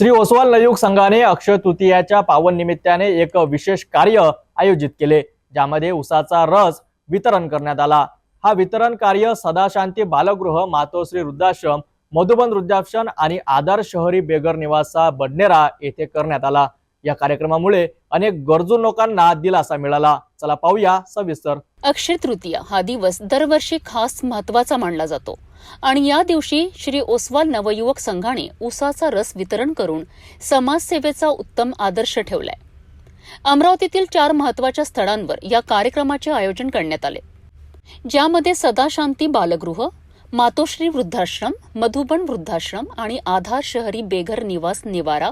श्री ओसवाल नयुग संघाने अक्षय तृतीयाच्या पावन निमित्ताने एक विशेष कार्य आयोजित केले ज्यामध्ये उसाचा रस वितरण करण्यात आला. हा वितरण कार्य सदाशांती बालगृह मातोश्री वृद्धाश्रम मधुबन वृद्धाश्रम आणि आदर शहरी बेगर निवासा बडनेरा येथे करण्यात आला. या कार्यक्रमामुळे अनेक गरजू लोकांना दिलासा मिळाला. चला पाहूया सविस्तर. अक्षय तृतीया हा दिवस दरवर्षी खास महत्त्वाचा मानला जातो. आणि या दिवशी श्री ओसवाल नवयुवक संघाने उसाचा रस वितरण करून समाजसेवेचा उत्तम आदर्श ठेवलाय. अमरावतीतील चार महत्त्वाच्या स्थळांवर या कार्यक्रमाचे आयोजन करण्यात आले. ज्यामध्ये सदाशांती बालगृह मातोश्री वृद्धाश्रम मधुबन वृद्धाश्रम आणि आधार शहरी बेघर निवास निवारा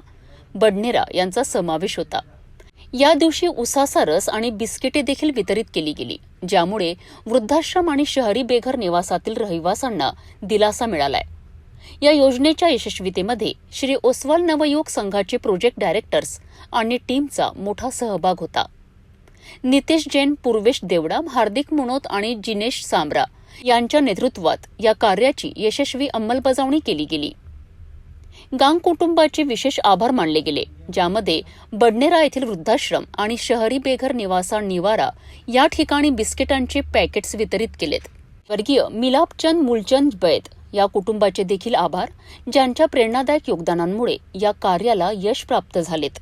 बडनेरा यांचा समावेश होता. या दिवशी उसाचा रस आणि बिस्किटे देखील वितरित केली गेली ज्यामुळे वृद्धाश्रम आणि शहरी बेघर निवासातील रहिवासांना दिलासा मिळालाय. या योजनेच्या यशस्वीतेमध्ये श्री ओसवाल नवयुवक संघाचे प्रोजेक्ट डायरेक्टर्स आणि टीमचा मोठा सहभाग होता. नितेश जैन पूर्वेश देवडा हार्दिक मुनोत आणि जिनेश सांब्रा यांच्या नेतृत्वात या कार्याची यशस्वी अंमलबजावणी केली गेली. गांग कुटुंबाचे विशेष आभार मानले गेले ज्यामध्ये बडनेरा येथील वृद्धाश्रम आणि शहरी बेघर निवासा निवारा या ठिकाणी बिस्किटांचे पॅकेट्स वितरित केलेत. वर्गीय मिलापचंद मुलचंद बैद या कुटुंबाचे देखील आभार ज्यांच्या प्रेरणादायक योगदानांमुळे या कार्याला यश प्राप्त झालेत.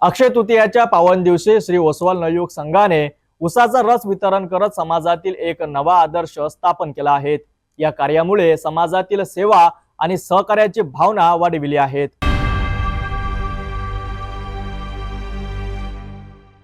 अक्षय तृतीयाच्या पावन दिवशी श्री ओसवाल नवयुवक संघाने उसाचा रस वितरण करत समाजातील एक नवा आदर्श स्थापन केला आहे. या कार्यामुळे समाजातील सेवा आणि सहकार्याची भावना वाढविली आहेत.